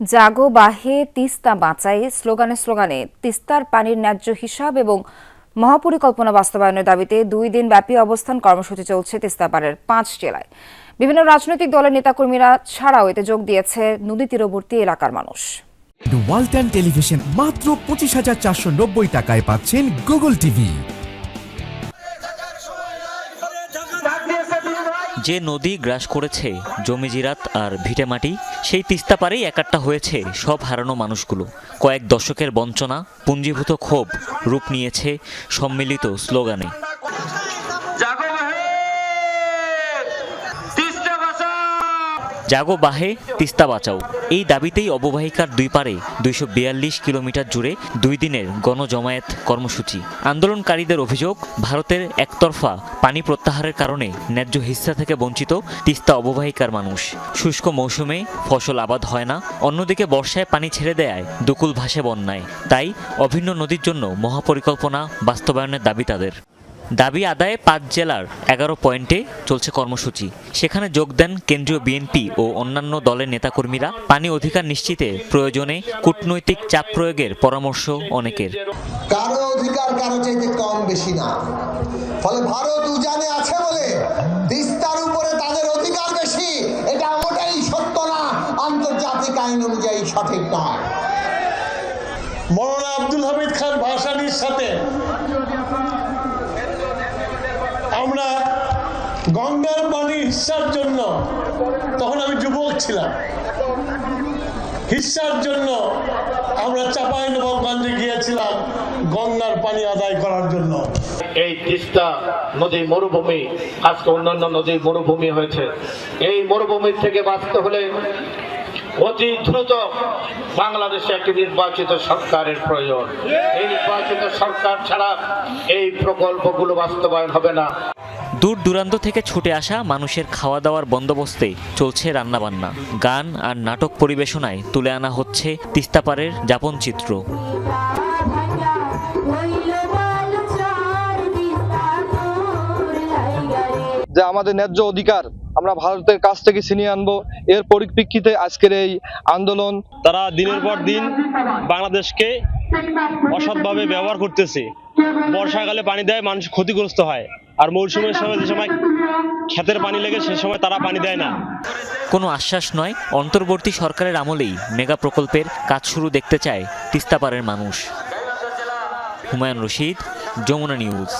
জাগো বাহে তিস্তা বাঁচাই, স্লোগানে স্লোগানে তিস্তার পানির ন্যায্য হিসাব এবং মহাপরিকল্পনা বাস্তবায়নের দাবিতে দুই দিন ব্যাপী অবস্থান কর্মসূচি চলছে তিস্তাপাড়ের পাঁচ জেলায়। বিভিন্ন রাজনৈতিক দলের নেতাকর্মীরা ছাড়াও এতে যোগ দিয়েছে নদী তীরবর্তী এলাকার মানুষ। ওয়ালটন টেলিভিশন মাত্র পঁচিশ হাজার চারশো নব্বই টাকায় পাচ্ছেন গুগল টিভি যে নদী গ্রাস করেছে, জমি জিরাত আর ভিটেমাটি সেই তিস্তা পারেই একাট্টা হয়েছে সব হারানো মানুষগুলো। কয়েক দশকের বঞ্চনা, পুঞ্জীভূত ক্ষোভ রূপ নিয়েছে সম্মিলিত স্লোগানে জাগো হে তিস্তা বাঁচাও জাগো বাহে, তিস্তা বাঁচাও। এই দাবিতেই অববাহিকার দুই পারে দুইশো বিয়াল্লিশ কিলোমিটার জুড়ে দুই দিনের গণজমায়েত কর্মসূচি। আন্দোলনকারীদের অভিযোগ, ভারতের একতরফা পানি প্রত্যাহারের কারণে ন্যায্য হিস্সা থেকে বঞ্চিত তিস্তা অববাহিকার মানুষ। শুষ্ক মৌসুমে ফসল আবাদ হয় না, অন্যদিকে বর্ষায় পানি ছেড়ে দেয় দুকুল ভাসে বন্যায়। তাই অভিন্ন নদীর জন্য মহাপরিকল্পনা বাস্তবায়নের দাবি তাদের। দাবি আদায়ে পাঁচ জেলার এগারো পয়েন্টে চলছে কর্মসূচি। সেখানে যোগ দেন কেন্দ্রীয় বিএনপি ও অন্যান্য দলের নেতাকর্মীরা। পানি অধিকার নিশ্চিতে প্রয়োজনে কূটনৈতিক চাপ প্রয়োগের পরামর্শ অনেকের। কারও অধিকার কারও চাইতে কম বেশি না। ফলে ভারত উজানে আছে বলে তিস্তার উপরে তাদের অধিকার বেশি। এটা মোটেই সত্য না। আন্তর্জাতিক আইন অনুযায়ী সঠিক নয়। মৌলানা আব্দুল হামিদ খান ভাসানির সাথে আমরা গঙ্গার পানি হিস্সার জন্য। তখন আমি যুবক ছিলাম। হিস্সার জন্য আমরা চাপাই নবাবগঞ্জে গিয়েছিলাম গঙ্গার পানি আদায় করার জন্য। এই তিস্তা নদী মরুভূমি, আজকে অন্যান্য নদীর মরুভূমি হয়েছে। এই মরুভূমির থেকে বাঁচতে হলে অতি দ্রুত বাংলাদেশে একটি নির্বাচিত সরকারের প্রয়োজন। এই নির্বাচিত সরকার ছাড়া এই প্রকল্পগুলো বাস্তবায়ন হবে না। দূর দূরান্ত থেকে ছুটে আসা মানুষের খাওয়া দাওয়ার বন্দোবস্তে চলছে রান্নাবান্না। গান আর নাটক পরিবেশনায় তুলে আনা হচ্ছে তিস্তাপাড়ের যাপন চিত্র। যে আমাদের ন্যায্য অধিকার আমরা ভারতের কাছ থেকে ছিনিয়ে আনব। এর পরিপ্রেক্ষিতে আজকের এই আন্দোলন তারা দিনের পর দিন বাংলাদেশকে অসৎভাবে ব্যবহার করতেছে। বর্ষাকালে পানি দেয় মানুষ ক্ষতিগ্রস্ত হয়। আর মৌসুমের সময় যে সময় ক্ষেতের পানি লেগে, সে সময় তারা পানি দেয় না। কোনো আশ্বাস নয়, অন্তর্বর্তী সরকারের আমলেই মেগা প্রকল্পের কাজ শুরু দেখতে চায় তিস্তাপাড়ের মানুষ। হুমায়ুন রশিদ, যমুনা নিউজ।